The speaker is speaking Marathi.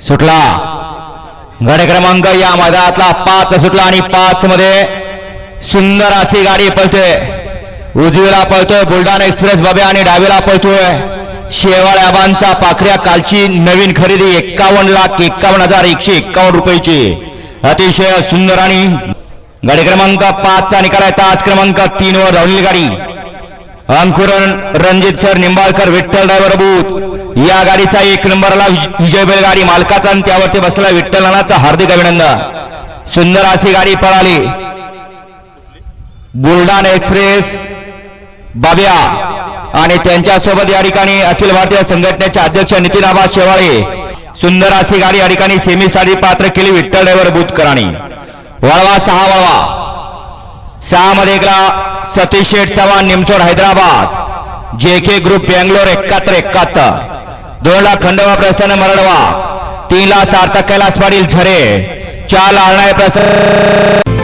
सुटला. गड क्रमांक या मैदानातला पाच सुटला आणि पाच मध्ये सुंदर अशी गाडी पळते. उजवीला पळतोय बुलढाणा एक्सप्रेस बाबे आणि डावीला पळतोय. शेवाळ आबांचा पाखऱ्या कालची नवीन खरेदी एक्कावन्न लाख एक्कावन्न हजार एकशे एक्कावन्न रुपयाची. अतिशय सुंदर आणि गाडी क्रमांक पाचचा निकाल आहे. तास क्रमांक तीन वर धावलेली गाडी. अंकुरण Ranjit sir Nimbalkar Vitthal driver booth या गाडीचा एक नंबरला विज- विजय बैलगाडी मालकाचा आणि त्यावरती बसलेला विठ्ठल नानाचा हार्दिक अभिनंदन. सुंदर अशी गाडी पळाली. बुलढाणा एक्सप्रेस बाब्या. आणि त्यांच्यासोबत या ठिकाणी अखिल भारतीय संघटनेचे अध्यक्ष नितीन आबा शेवाळे. सुंदर अशी गाडी या ठिकाणी सेमीसाठी पात्र केली विठ्ठल ड्रायव्हर बुतकरांनी वळवा सहा वळवा. सहा मध्ये एकला सतीश शेठ चव्हाण निमसोड हैदराबाद. जे के ग्रुप बेंगलोर एकाहत्तर एकाहत्तर. दोनला खंडवा प्रसन्न मरडवा तीनला सार्थक कैलास पाटील झरे. चार ला प्रसन्न.